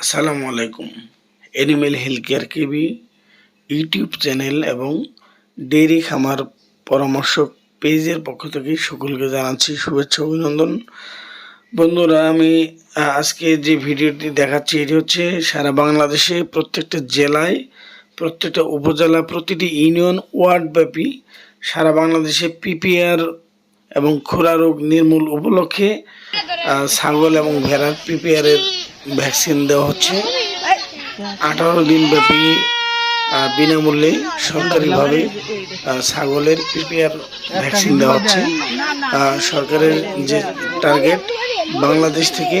আসসালামু আলাইকুম। Animal health care KB YouTube channel এবং ডেইরি খামার পরামর্শক পেজের পক্ষ থেকে সকলকে জানাচ্ছি শুভেচ্ছা অভিনন্দন। বন্ধুরা, আমি আজকে যে ভিডিওটি দেখাচ্ছি, এটি হচ্ছে সারা বাংলাদেশে প্রত্যেকটা জেলায়, প্রত্যেকটা উপজেলা, প্রতিটি ইউনিয়ন ওয়ার্ড ব্যাপী সারা বাংলাদেশে পিপিআর এবং খোরা রোগ নির্মূল উপলক্ষে ছাগল এবং ভেড়ার পিপিআর এর ভ্যাকসিন দেওয়া হচ্ছে। আঠারো দিন ব্যাপী বিনামূল্যে সরকারিভাবে ছাগলের পিপিআর ভ্যাকসিন দেওয়া হচ্ছে। সরকারের যে টার্গেট বাংলাদেশ থেকে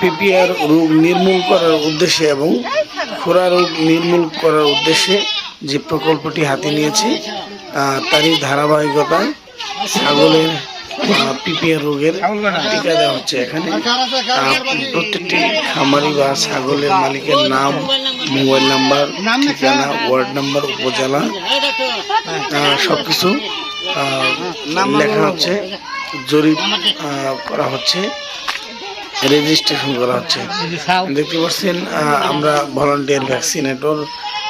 পিপিআর রোগ নির্মূল করার উদ্দেশ্যে এবং খোরা রোগ নির্মূল করার উদ্দেশ্যে যে প্রকল্পটি হাতে নিয়েছে তারই ধারাবাহিকতায় ছাগলের পিপিআর রোগের টিকা দেওয়া হচ্ছে এখানে। প্রত্যেকটি খামারি বা ছাগলের মালিকের নাম মোবাইল নাম্বার ঠিকানা ওয়ার্ড নাম্বার উপজেলা আহ, সবকিছু আহ, লেখা হচ্ছে জরিপ করা হচ্ছে রেজিস্ট্রেশন করা হচ্ছে। দেখতে পাচ্ছেন আমরা ভলান্টিয়ার ভ্যাকসিনেটর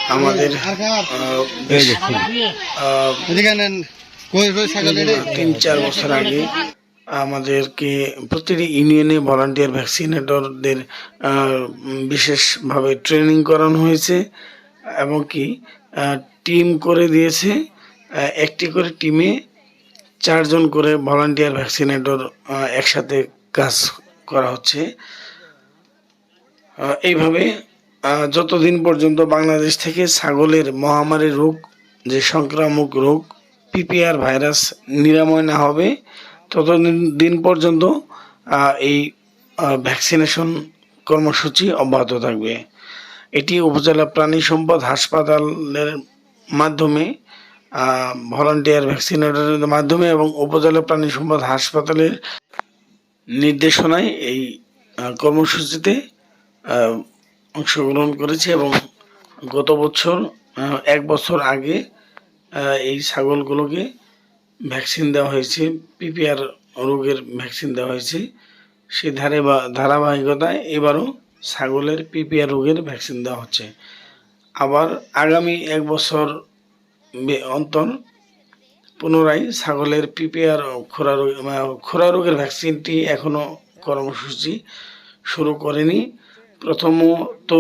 আমাদের তিন চার বছর আগে আমাদেরকে প্রতিটি ইউনিয়নে ভলান্টিয়ার ভ্যাকসিনেটরদের বিশেষভাবে ট্রেনিং করানো হয়েছে এবং কি টিম করে দিয়েছে একটি করে টিমে চারজন করে ভলান্টিয়ার ভ্যাকসিনেটর একসাথে কাজ করা হচ্ছে। এইভাবে যতদিন পর্যন্ত বাংলাদেশ থেকে ছাগলের মহামারী রোগ, যে সংক্রামক রোগ পিপিআর ভাইরাস নিরাময় না হবে, ততদিন দিন পর্যন্ত এই ভ্যাকসিনেশন কর্মসূচি অব্যাহত থাকবে। এটি উপজেলা প্রাণী সম্পদ হাসপাতালের মাধ্যমে ভলান্টিয়ার ভ্যাকসিনেটরের মাধ্যমে এবং উপজেলা প্রাণী সম্পদ হাসপাতালের নির্দেশনায় এই কর্মসূচিতে অংশগ্রহণ করেছে এবং গত বছর এক বছর আগে এই ছাগলগুলোকে ভ্যাকসিন দেওয়া হয়েছে, পিপিআর রোগের ভ্যাকসিন দেওয়া হয়েছে। সে ধারে বা, ধারাবাহিকতায় এবারও ছাগলের পিপিআর রোগের ভ্যাকসিন দেওয়া হচ্ছে। আবার আগামী এক বছর অন্তর পুনরায় ছাগলের পিপিআর খোরা রোগ খোরা রোগের ভ্যাকসিনটি এখনও কর্মসূচি শুরু করেনি। প্রথমত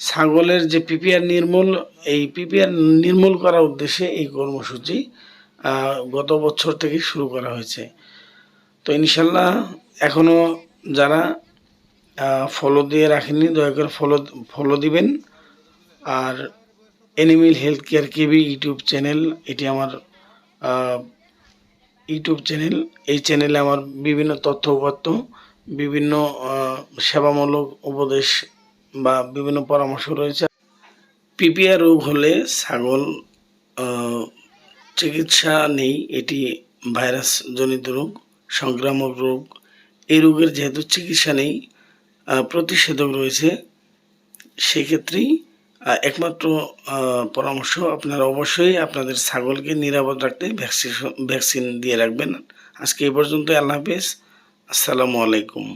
ছাগলের যে পিপিআর নির্মূল, এই পিপিআর নির্মূল করার উদ্দেশ্যে এই কর্মসূচি গত বছর থেকে শুরু করা হয়েছে। তো ইনশাল্লাহ এখনও যারা ফলো দিয়ে রাখেননি, দয়া করে ফলো ফলো দিবেন। আর animal health care KB YouTube channel এটি আমার ইউটিউব চ্যানেল এই চ্যানেলে আমার বিভিন্ন তথ্য উপাত্ত বিভিন্ন সেবামূলক উপদেশ বা বিভিন্ন পরামর্শ রয়েছে। পিপিআর রোগ হলে ছাগল চিকিৎসা নেই, এটি ভাইরাস জনিত রোগ, সংক্রামক রোগ। এই রোগের যেহেতু চিকিৎসা নেই প্রতিষেধক রয়েছে, সেক্ষেত্রেই একমাত্র পরামর্শ আপনারা অবশ্যই আপনাদের ছাগলকে নিরাপদ রাখতে ভ্যাকসিন ভ্যাকসিন দিয়ে রাখবেন। আজকে এই পর্যন্ত আল্লাহ হাফেজ। আসসালামু আলাইকুম।